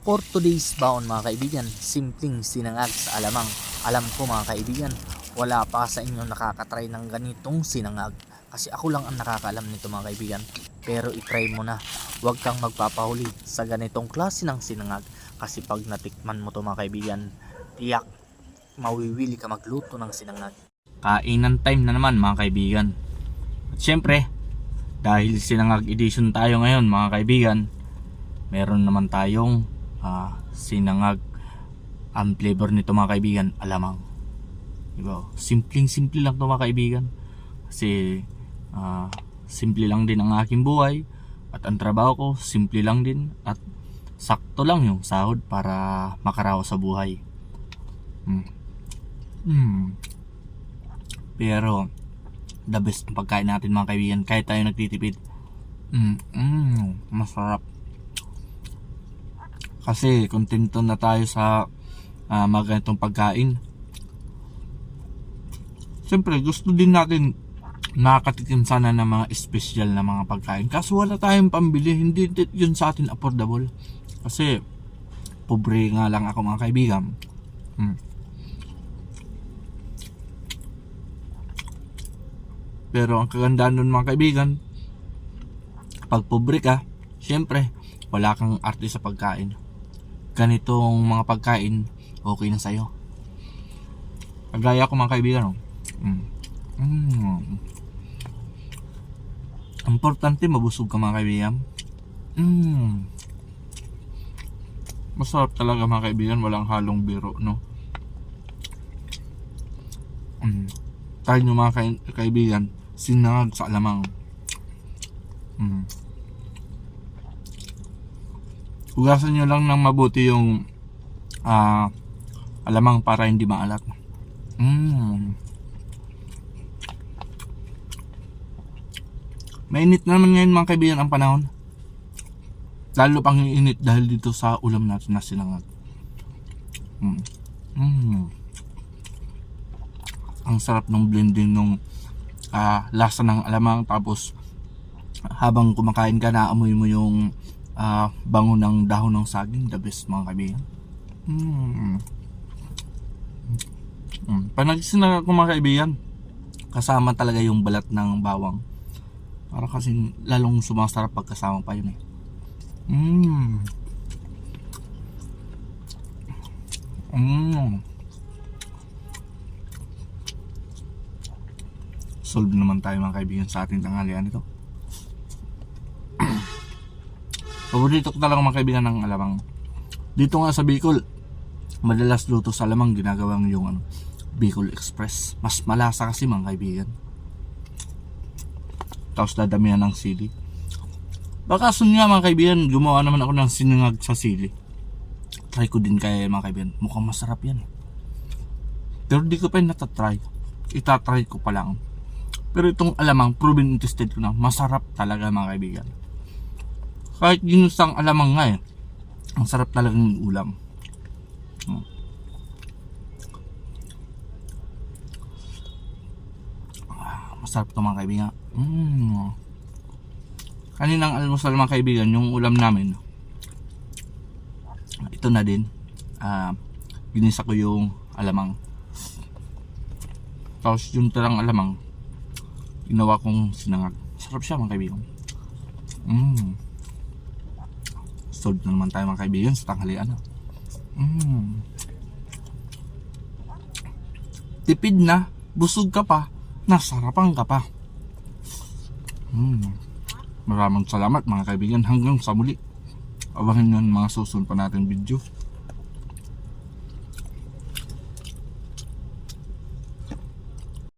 For today's baon mga kaibigan, simpleng sinangag sa alamang. Alam ko mga kaibigan, wala pa sa inyo nakakatry ng ganitong sinangag. Kasi ako lang ang nakakaalam nito mga kaibigan. Pero itry mo na. Huwag kang magpapahuli sa ganitong klase ng sinangag. Kasi pag natikman mo to mga kaibigan, tiyak mawiwili ka magluto ng sinangag. Kainan time na naman mga kaibigan. At syempre, dahil sinangag edition tayo ngayon mga kaibigan, meron naman tayong ah, sinangag ang flavor nito mga kaibigan alamang diba? simpleng simple lang to mga kaibigan kasi ah, simple lang din ang aking buhay at ang trabaho ko simple lang din at sakto lang yung sahod para makaraos sa buhay mm. Mm. pero the best ang pagkain natin mga kaibigan kahit tayo nagtitipid mm. Mm. masarap kasi kontento na tayo sa uh, mga ganitong pagkain. Siyempre, gusto din natin nakakatikim sana ng mga special na mga pagkain. Kaso wala tayong pambili, hindi yun sa atin affordable. Kasi, pobre nga lang ako mga kaibigan. Hmm. Pero ang kagandaan nun mga kaibigan, pag pobre ka, syempre, wala kang arte sa pagkain ganitong mga pagkain, okay na sa'yo. Kagaya ko mga kaibigan, oh. mm. Mm. Importante mabusog ka mga kaibigan. Mm. Masarap talaga mga kaibigan, walang halong biro, no? Mm. Tayo mga kai- kaibigan, sinangag sa alamang. Mm. Hugasan nyo lang ng mabuti yung ah alamang para hindi maalat. Mm. Mainit naman ngayon mga kaibigan ang panahon. Lalo pang init dahil dito sa ulam natin na sinangag. Mm. Mm. Ang sarap ng blending ng ah, lasa ng alamang tapos habang kumakain ka naamoy mo yung ah bango ng dahon ng saging the best mga kaibigan mm. Mm. pag nagsinag ako mga kaibigan kasama talaga yung balat ng bawang para kasi lalong sumasarap pag kasama pa yun eh mm. Mm. solve naman tayo mga kaibigan sa ating tanghalian ito Paborito ko talaga mga kaibigan ng alamang. Dito nga sa Bicol, madalas luto sa alamang ginagawang yung ano, Bicol Express. Mas malasa kasi mga kaibigan. Tapos dadamihan ng sili. Baka sun nga mga kaibigan, gumawa naman ako ng sinangag sa sili. Try ko din kaya mga kaibigan. Mukhang masarap yan. Pero di ko pa yung natatry. Itatry ko pa lang. Pero itong alamang, proven tested ko na, masarap talaga mga kaibigan kahit ginustang alamang nga eh. Ang sarap talagang ulam. Hmm. Ah, masarap to mga kaibigan. Mm. kaninang almusal mga kaibigan yung ulam namin. Ito na din. Ah, ginisa ko yung alamang. Tapos yung tarang alamang ginawa kong sinangag. Sarap siya mga kaibigan. Mm solve na naman tayo mga kaibigan sa tanghalian. Mm. Tipid na, busog ka pa, nasarapan ka pa. Mm. Maraming salamat mga kaibigan hanggang sa muli. Abangan nyo ang mga susunod pa natin video.